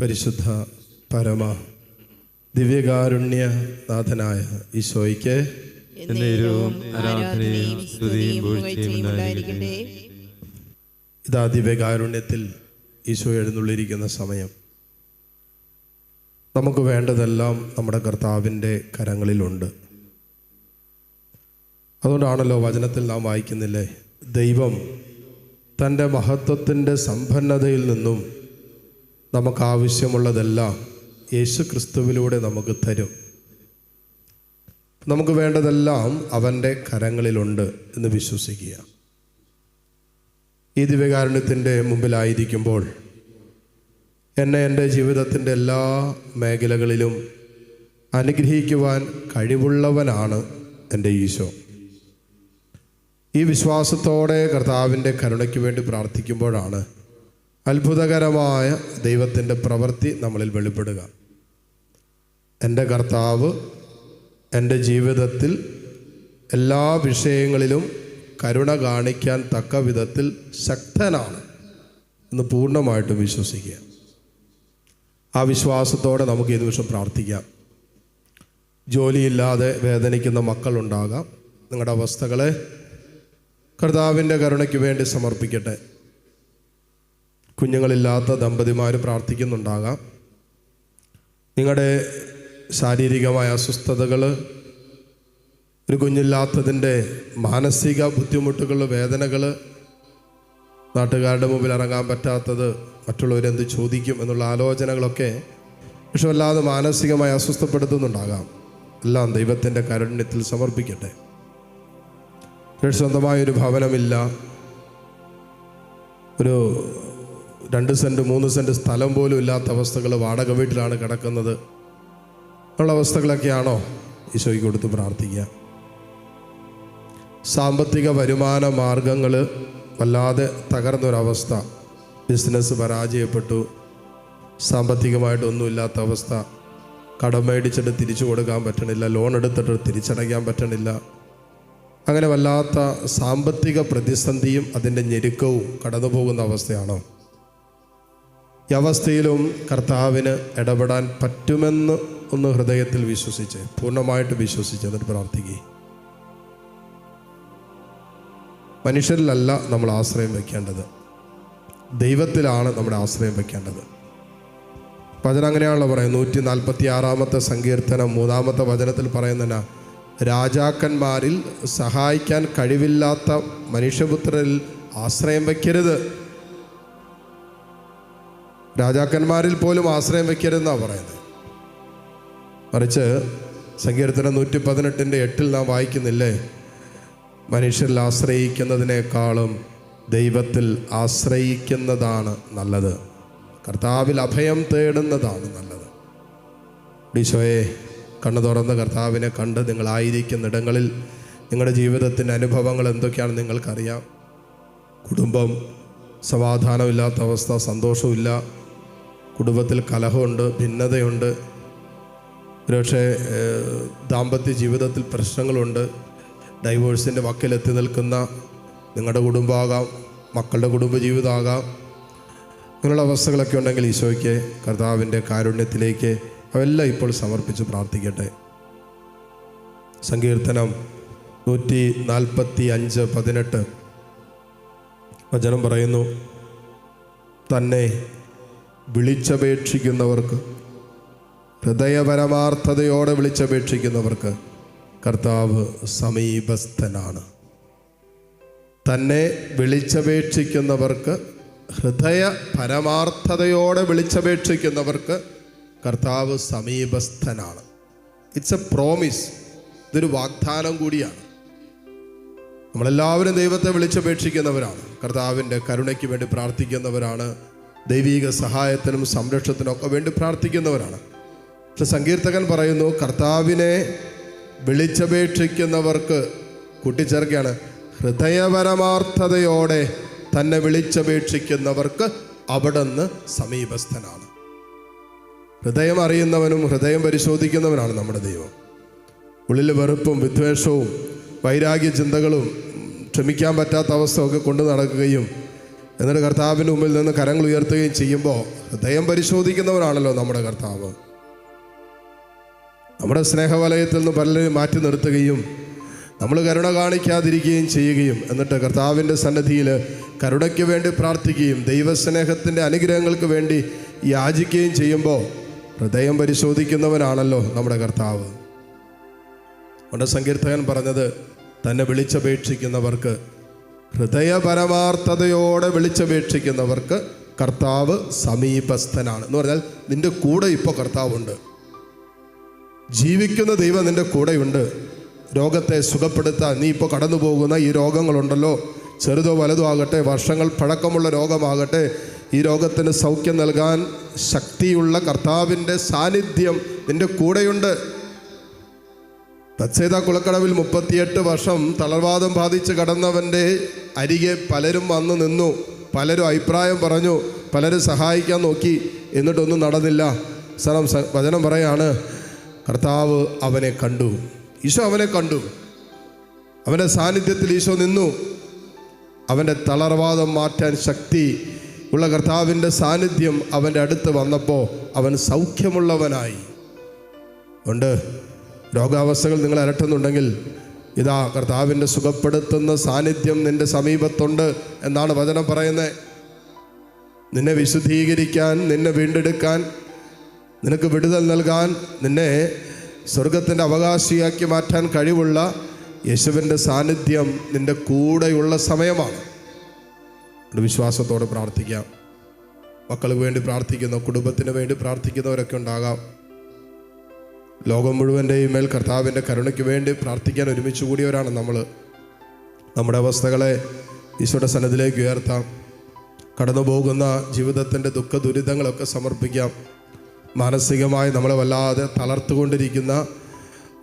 പരിശുദ്ധ പരമ ദിവ്യകാരുണ്യ നാഥനായ ഈശോയ്ക്ക് ഇതാ ദിവ്യകാരുണ്യത്തിൽ ഈശോ എഴുന്നള്ളിരിക്കുന്ന സമയം. നമുക്ക് വേണ്ടതെല്ലാം നമ്മുടെ കർത്താവിന്റെ കരങ്ങളിലുണ്ട്. അതുകൊണ്ടാണല്ലോ വചനത്തിൽ നാം വായിക്കുന്നില്ലേ? ദൈവം തന്റെ മഹത്വത്തിന്റെ സമ്പന്നതയിൽ നിന്നും നമുക്ക് ആവശ്യമുള്ളതെല്ലാം യേശു ക്രിസ്തുവിലൂടെ നമുക്ക് തരും. നമുക്ക് വേണ്ടതെല്ലാം അവന്റെ കരങ്ങളിലുണ്ട് എന്ന് വിശ്വസിക്കുക. ഈ ദിവ്യകാരുണ്യത്തിന്റെ മുമ്പിലായിരിക്കുമ്പോൾ എന്നെ എന്റെ ജീവിതത്തിന്റെ എല്ലാ മേഖലകളിലും അനുഗ്രഹിക്കുവാൻ കഴിവുള്ളവനാണ് എന്റെ ഈശോ. ഈ വിശ്വാസത്തോടെ കർത്താവിന്റെ കരുണയ്ക്ക് വേണ്ടി പ്രാർത്ഥിക്കുമ്പോഴാണ് അത്ഭുതകരമായ ദൈവത്തിന്റെ പ്രവൃത്തി നമ്മളിൽ വെളിപ്പെടുക. എന്റെ കർത്താവ് എന്റെ ജീവിതത്തിൽ എല്ലാ വിഷയങ്ങളിലും കരുണ കാണിക്കാൻ തക്ക വിധത്തിൽ ശക്തനാണ് എന്ന് പൂർണമായിട്ടും വിശ്വസിക്കുക. ആ വിശ്വാസത്തോടെ നമുക്ക് ഈ നിമിഷം പ്രാർത്ഥിക്കാം. ജോലിയില്ലാതെ വേദനിക്കുന്ന മക്കളുണ്ടാകാം. നിങ്ങളുടെ അവസ്ഥകളെ കർത്താവിന്റെ കരുണയ്ക്ക് വേണ്ടി സമർപ്പിക്കട്ടെ. കുഞ്ഞുങ്ങളില്ലാത്ത ദമ്പതിമാർ പ്രാർത്ഥിക്കുന്നുണ്ടാകാം. നിങ്ങളുടെ ശാരീരികമായ അസ്വസ്ഥതകൾ ഒരു കുഞ്ഞില്ലാത്തതിന്റെ മാനസിക ബുദ്ധിമുട്ടുകൾ വേദനകൾ നാട്ടുകാരുടെ മുമ്പിൽ ഇറങ്ങാൻ പറ്റാത്തത് മറ്റുള്ളവരെന്ത് ചോദിക്കും എന്നുള്ള ആലോചനകളൊക്കെ പക്ഷെ മാനസികമായി അസ്വസ്ഥപ്പെടുത്തുന്നുണ്ടാകാം. എല്ലാം ദൈവത്തിന്റെ കരുണ്യത്തിൽ സമർപ്പിക്കട്ടെ. സ്വന്തമായൊരു ഭവനമില്ല. ഒരു രണ്ട് സെന്റ് മൂന്ന് സെന്റ് സ്ഥലം പോലും ഇല്ലാത്ത അവസ്ഥകൾ വാടക വീട്ടിലാണ് കിടക്കുന്നത്. ഉള്ള അവസ്ഥകളൊക്കെയാണോ? ഈശോയ്ക്ക് കൊടുത്ത് പ്രാർത്ഥിക്കുക. സാമ്പത്തിക വരുമാന മാർഗങ്ങൾ വല്ലാതെ തകർന്നൊരവസ്ഥ. ബിസിനസ് പരാജയപ്പെട്ടു. സാമ്പത്തികമായിട്ടൊന്നുമില്ലാത്ത അവസ്ഥ. കടം മേടിച്ചിട്ട് തിരിച്ചു കൊടുക്കാൻ പറ്റണില്ല. ലോൺ എടുത്തിട്ട് തിരിച്ചടയ്ക്കാൻ പറ്റണില്ല. അങ്ങനെ വല്ലാത്ത സാമ്പത്തിക പ്രതിസന്ധിയും അതിന്റെ ഞെരുക്കവും കടന്നു പോകുന്ന അവസ്ഥയാണോ? ഈ അവസ്ഥയിലും കർത്താവിന് ഇടപെടാൻ പറ്റുമെന്ന് ഒന്ന് ഹൃദയത്തിൽ വിശ്വസിച്ച് പൂർണമായിട്ട് വിശ്വസിച്ച് എന്നിട്ട് പ്രാർത്ഥിക്കുക മനുഷ്യരിലല്ല നമ്മൾ ആശ്രയം വെക്കേണ്ടത്. ദൈവത്തിലാണ് നമ്മുടെ ആശ്രയം വെക്കേണ്ടത്. വചനം അങ്ങനെയാണല്ലോ പറയുന്നത്. നൂറ്റി നാൽപ്പത്തി ആറാമത്തെ സങ്കീർത്തനം മൂന്നാമത്തെ വചനത്തിൽ പറയുന്നതിന രാജാക്കന്മാരിൽ സഹായിക്കാൻ കഴിവില്ലാത്ത മനുഷ്യപുത്രരിൽ ആശ്രയം വയ്ക്കരുത് രാജാക്കന്മാരിൽ പോലും ആശ്രയം വയ്ക്കരുതെന്നാണ് പറയുന്നത്. മറിച്ച് സങ്കീർത്തനം നൂറ്റി പതിനെട്ടിന്റെ എട്ടിൽ നാം വായിക്കുന്നില്ലേ? മനുഷ്യരിൽ ആശ്രയിക്കുന്നതിനേക്കാളും ദൈവത്തിൽ ആശ്രയിക്കുന്നതാണ് നല്ലത്. കർത്താവിൽ അഭയം തേടുന്നതാണ് നല്ലത്. ഈശോയെ കണ്ണു തുറന്ന് കർത്താവിനെ കണ്ട് നിങ്ങളായിരിക്കുന്ന ഇടങ്ങളിൽ നിങ്ങളുടെ ജീവിതത്തിന്റെ അനുഭവങ്ങൾ എന്തൊക്കെയാണ് നിങ്ങൾക്കറിയാം. കുടുംബം സമാധാനമില്ലാത്ത അവസ്ഥ സന്തോഷമില്ല. കുടുംബത്തിൽ കലഹമുണ്ട് ഭിന്നതയുണ്ട്. ഒരുപക്ഷെ ദാമ്പത്യ ജീവിതത്തിൽ പ്രശ്നങ്ങളുണ്ട്. ഡൈവോഴ്സിന്റെ വക്കിലെത്തി നിൽക്കുന്ന നിങ്ങളുടെ കുടുംബമാകാം മക്കളുടെ കുടുംബ ജീവിതമാകാം നിങ്ങളുടെ അവസ്ഥകളൊക്കെ ഉണ്ടെങ്കിൽ ഈശോയ്ക്ക് കർത്താവിന്റെ കാരുണ്യത്തിലേക്ക് അവെല്ലാം ഇപ്പോൾ സമർപ്പിച്ച് പ്രാർത്ഥിക്കട്ടെ. സങ്കീർത്തനം നൂറ്റി നാൽപ്പത്തി അഞ്ച് പതിനെട്ട്. വചനം പറയുന്നു തന്നെ വിളിച്ചപേക്ഷിക്കുന്നവർക്ക് ഹൃദയപരമാർത്ഥതയോടെ വിളിച്ചപേക്ഷിക്കുന്നവർക്ക് കർത്താവ് സമീപസ്ഥനാണ്. തന്നെ വിളിച്ചപേക്ഷിക്കുന്നവർക്ക് ഹൃദയ പരമാർത്ഥതയോടെ വിളിച്ചപേക്ഷിക്കുന്നവർക്ക് കർത്താവ് സമീപസ്ഥനാണ്. ഇറ്റ്സ് എ പ്രോമിസ് ഇതൊരു വാഗ്ദാനം കൂടിയാണ്. നമ്മളെല്ലാവരും ദൈവത്തെ വിളിച്ചപേക്ഷിക്കുന്നവരാണ്. കർത്താവിന്റെ കരുണയ്ക്ക് വേണ്ടി പ്രാർത്ഥിക്കുന്നവരാണ്. ദൈവിക സഹായത്തിനും സംരക്ഷണത്തിനും ഒക്കെ വേണ്ടി പ്രാർത്ഥിക്കുന്നവരാണ്. പക്ഷെ സങ്കീർത്തകൻ പറയുന്നു കർത്താവിനെ വിളിച്ചപേക്ഷിക്കുന്നവർക്ക് കൂട്ടിച്ചേർക്കുകയാണ്. ഹൃദയപരമാർത്ഥതയോടെ തന്നെ വിളിച്ചപേക്ഷിക്കുന്നവർക്ക് അവിടുന്ന് സമീപസ്ഥനാണ്. ഹൃദയം അറിയുന്നവനും ഹൃദയം പരിശോധിക്കുന്നവനാണ് നമ്മുടെ ദൈവം. ഉള്ളിൽ വെറുപ്പും വിദ്വേഷവും വൈരാഗ്യ ചിന്തകളും ക്ഷമിക്കാൻ പറ്റാത്ത അവസ്ഥ ഒക്കെ കൊണ്ടു നടക്കുകയും എന്നിട്ട് കർത്താവിന്റെ മുമ്പിൽ നിന്ന് കരങ്ങൾ ഉയർത്തുകയും ചെയ്യുമ്പോൾ ഹൃദയം പരിശോധിക്കുന്നവരാണല്ലോ നമ്മുടെ കർത്താവ്. നമ്മുടെ സ്നേഹവലയത്തിൽ നിന്ന് പലരെയും മാറ്റി നിർത്തുകയും നമ്മൾ കരുണ കാണിക്കാതിരിക്കുകയും ചെയ്യുകയും എന്നിട്ട് കർത്താവിന്റെ സന്നദ്ധിയിൽ കരുണയ്ക്ക് വേണ്ടി പ്രാർത്ഥിക്കുകയും ദൈവസ്നേഹത്തിന്റെ അനുഗ്രഹങ്ങൾക്ക് വേണ്ടി യാചിക്കുകയും ചെയ്യുമ്പോൾ ഹൃദയം പരിശോധിക്കുന്നവനാണല്ലോ നമ്മുടെ കർത്താവ്. നമ്മുടെ സങ്കീർത്തകൻ പറഞ്ഞത് തന്നെ വിളിച്ചപേക്ഷിക്കുന്നവർക്ക് ഹൃദയപരമാർത്ഥതയോടെ വിളിച്ചപേക്ഷിക്കുന്നവർക്ക് കർത്താവ് സമീപസ്ഥനാണ്. എന്ന് പറഞ്ഞാൽ നിന്റെ കൂടെ ഇപ്പോൾ കർത്താവുണ്ട്. ജീവിക്കുന്ന ദൈവം നിന്റെ കൂടെയുണ്ട്. രോഗത്തെ സുഖപ്പെടുത്താൻ നീ ഇപ്പോൾ കടന്നു പോകുന്ന ഈ രോഗങ്ങളുണ്ടല്ലോ. ചെറുതോ വലുതോ ആകട്ടെ വർഷങ്ങൾ പഴക്കമുള്ള രോഗമാകട്ടെ ഈ രോഗത്തിന് സൗഖ്യം നൽകാൻ ശക്തിയുള്ള കർത്താവിന്റെ സാന്നിധ്യം നിന്റെ കൂടെയുണ്ട്. തത്സേത കുളക്കടവിൽ മുപ്പത്തിയെട്ട് വർഷം തളർവാദം ബാധിച്ച് കടന്നവന്റെ അരികെ പലരും വന്നു നിന്നു. പലരും അഭിപ്രായം പറഞ്ഞു. പലരും സഹായിക്കാൻ നോക്കി. എന്നിട്ടൊന്നും നടന്നില്ല. സ്ഥലം വചനം പറയാണ് കർത്താവ് അവനെ കണ്ടു. ഈശോ അവനെ കണ്ടു. അവന്റെ സാന്നിധ്യത്തിൽ ഈശോ നിന്നു. അവന്റെ തളർവാദം മാറ്റാൻ ശക്തി ഉള്ള കർത്താവിന്റെ സാന്നിധ്യം അവന്റെ അടുത്ത് വന്നപ്പോൾ അവൻ സൗഖ്യമുള്ളവനായി. ഉണ്ട്. രോഗാവസ്ഥകൾ നിങ്ങൾ അലട്ടുന്നുണ്ടെങ്കിൽ ഇതാ കർത്താവിന്റെ സുഖപ്പെടുത്തുന്ന സാന്നിധ്യം നിന്റെ സമീപത്തുണ്ട് എന്നാണ് വചനം പറയുന്നത്. നിന്നെ വിശുദ്ധീകരിക്കാൻ നിന്നെ വീണ്ടെടുക്കാൻ നിനക്ക് വിടുതൽ നൽകാൻ നിന്നെ സ്വർഗത്തിന്റെ അവകാശിയാക്കി മാറ്റാൻ കഴിവുള്ള യേശുവിന്റെ സാന്നിധ്യം നിന്റെ കൂടെയുള്ള സമയമാണ്. ഒരു വിശ്വാസത്തോടെ പ്രാർത്ഥിക്കാം. മക്കൾക്ക് വേണ്ടി പ്രാർത്ഥിക്കുന്ന കുടുംബത്തിന് വേണ്ടി പ്രാർത്ഥിക്കുന്നവരൊക്കെ ഉണ്ടാകാം. ലോകം മുഴുവന്റെയും മേൽ കർത്താവിന്റെ കരുണയ്ക്ക് വേണ്ടി പ്രാർത്ഥിക്കാൻ ഒരുമിച്ച് കൂടിയവരാണ് നമ്മൾ നമ്മുടെ അവസ്ഥകളെ ഈശോയുടെ സന്നദ്ധിലേക്ക് ഉയർത്താം. കടന്നു പോകുന്ന ജീവിതത്തിന്റെ ദുഃഖ ദുരിതങ്ങളൊക്കെ സമർപ്പിക്കാം. മാനസികമായി നമ്മളെ വല്ലാതെ തളർത്തുകൊണ്ടിരിക്കുന്ന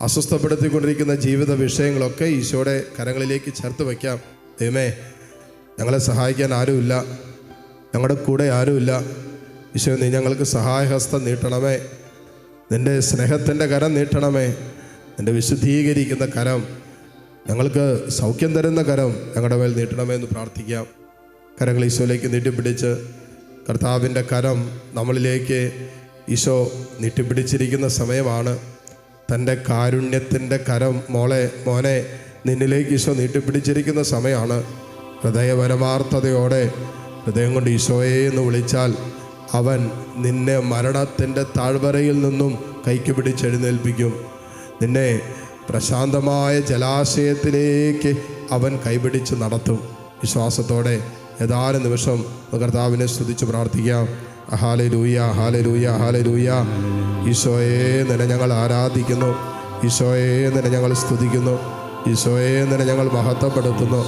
അസ്വസ്ഥപ്പെടുത്തിക്കൊണ്ടിരിക്കുന്ന ജീവിത വിഷയങ്ങളൊക്കെ ഈശോയുടെ കരങ്ങളിലേക്ക് ചേർത്ത് വയ്ക്കാം. ദൈവമേ ഞങ്ങളെ സഹായിക്കാൻ ആരുമില്ല. ഞങ്ങളുടെ കൂടെ ആരുമില്ല. ഈശോ നീ ഞങ്ങൾക്ക് സഹായഹസ്തം നീട്ടണമേ. നിന്റെ സ്നേഹത്തിന്റെ കരം നീട്ടണമേ. നിന്റെ വിശുദ്ധീകരിക്കുന്ന കരം ഞങ്ങൾക്ക് സൗഖ്യം തരുന്ന കരം ഞങ്ങളുടെ മേൽ നീട്ടണമേ എന്ന് പ്രാർത്ഥിക്കാം. കരങ്ങൾ ഈശോയിലേക്ക് നീട്ടിപ്പിടിച്ച് കർത്താവിന്റെ കരം നമ്മളിലേക്ക് ഈശോ നീട്ടിപ്പിടിച്ചിരിക്കുന്ന സമയമാണ്. തന്റെ കാരുണ്യത്തിന്റെ കരം മോളെ മോനെ നിന്നിലേക്ക് ഈശോ നീട്ടിപ്പിടിച്ചിരിക്കുന്ന സമയമാണ്. ഹൃദയപരമാർത്ഥതയോടെ ഹൃദയം കൊണ്ട് ഈശോയെ എന്ന് വിളിച്ചാൽ അവൻ നിന്നെ മരണത്തിന്റെ താഴ്വരയിൽ നിന്നും കൈക്ക് പിടിച്ചെഴുന്നേൽപ്പിക്കും നിന്നെ പ്രശാന്തമായ ജലാശയത്തിലേക്ക് അവൻ കൈപിടിച്ച് നടത്തും. വിശ്വാസത്തോടെ ഏതാനും നിമിഷം കർത്താവിനെ സ്തുതിച്ച് പ്രാർത്ഥിക്കാം. അഹാല ലൂയ അഹാല ലൂയ അഹാല ലൂയ ഈശോയെ നിന്നെ ഞങ്ങൾ ആരാധിക്കുന്നു. ഈശോയെ നിന്നെ ഞങ്ങൾ സ്തുതിക്കുന്നു. ഈശോയെ നിന്നെ ഞങ്ങൾ മഹത്വപ്പെടുത്തുന്നു.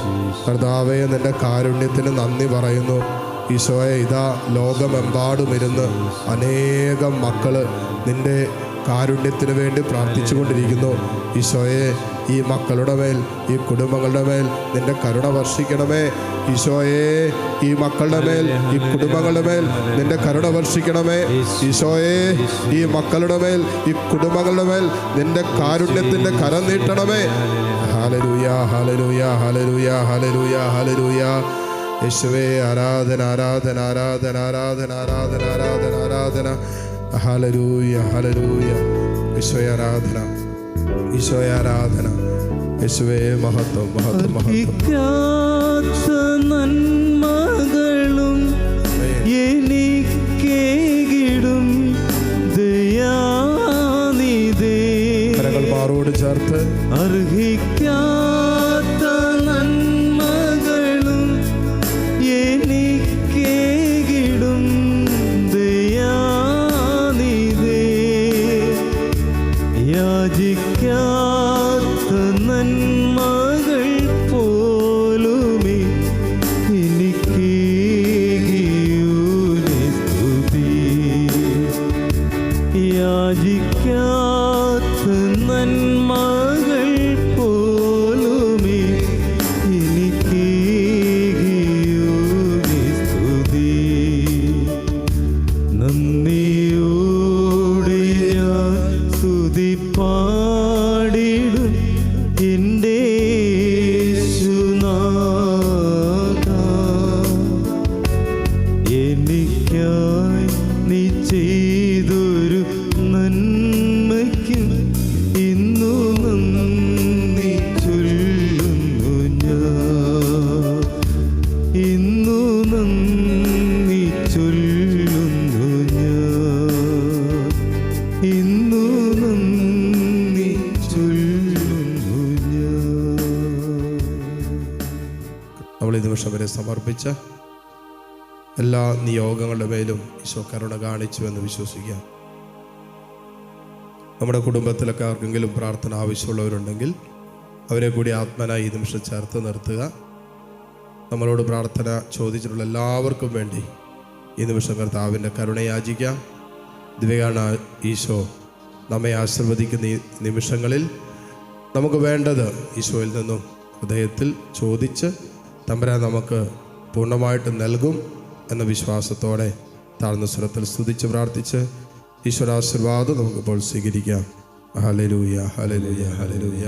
കർത്താവെ നിന്റെ കാരുണ്യത്തിന് നന്ദി പറയുന്നു. ഈശോയെ ഇതാ ലോകമെമ്പാടും ഇരുന്ന് അനേകം മക്കൾ നിന്റെ കാരുണ്യത്തിന് വേണ്ടി പ്രാർത്ഥിച്ചു കൊണ്ടിരിക്കുന്നു ഈശോയെ ഈ മക്കളുടെ മേൽ ഈ കുടുംബങ്ങളുടെ മേൽ നിന്റെ കരുണ വർഷിക്കണമേ. ഈശോയെ ഈ മക്കളുടെ മേൽ ഈ കുടുംബങ്ങളുടെ മേൽ നിന്റെ കരുണ വർഷിക്കണമേ. ഈശോയെ ഈ മക്കളുടെ മേൽ ഈ കുടുംബങ്ങളുടെ മേൽ നിന്റെ കാരുണ്യത്തിന്റെ കരം നീട്ടണമേ. Hallelujah hallelujah hallelujah hallelujah hallelujah. യേശുവേ ആരാധന ആരാധന ആരാധന ആരാധന ആരാധന ആരാധന ആരാധന. ഹലരൂയ ഹലരൂയ ഈശോയ ആരാധന ഈശോയ ആരാധന. യേശുവേ മഹത്വം മഹത്വം മഹത്വം. girl. നമ്മൾ ഈ ദിവസം വരെ സമർപ്പിച്ച എല്ലാ നിയോഗങ്ങളുടെ മേലും ഈശോ കരുണ കാണിച്ചു എന്ന് വിശ്വസിക്കാം. നമ്മുടെ കുടുംബത്തിലൊക്കെ ആർക്കെങ്കിലും പ്രാർത്ഥന ആവശ്യമുള്ളവരുണ്ടെങ്കിൽ അവരെ കൂടി ആത്മനായി ഈ നിമിഷം ചേർത്ത് നിർത്തുക. നമ്മളോട് പ്രാർത്ഥന ചോദിച്ചിട്ടുള്ള എല്ലാവർക്കും വേണ്ടി ഈ നിമിഷം കർത്താവിന്റെ കരുണ യാചിക്കാം. ദിവ്യകാണ ഈശോ നമ്മെ ആശീർവദിക്കുന്ന ഈ നിമിഷങ്ങളിൽ നമുക്ക് വേണ്ടത് ഈശോയിൽ നിന്നും ഹൃദയത്തിൽ ചോദിച്ച് തമ്പരാൻ നമുക്ക് പൂർണമായിട്ട് നൽകും എന്ന വിശ്വാസത്തോടെ താഴ്ന്ന സ്വരത്തിൽ സ്തുതിച്ച് പ്രാർത്ഥിച്ച് ഈശ്വരാശീർവാദം നമുക്കിപ്പോൾ സ്വീകരിക്കാം. ഹലലൂയ ഹലലൂയ ഹലലൂയ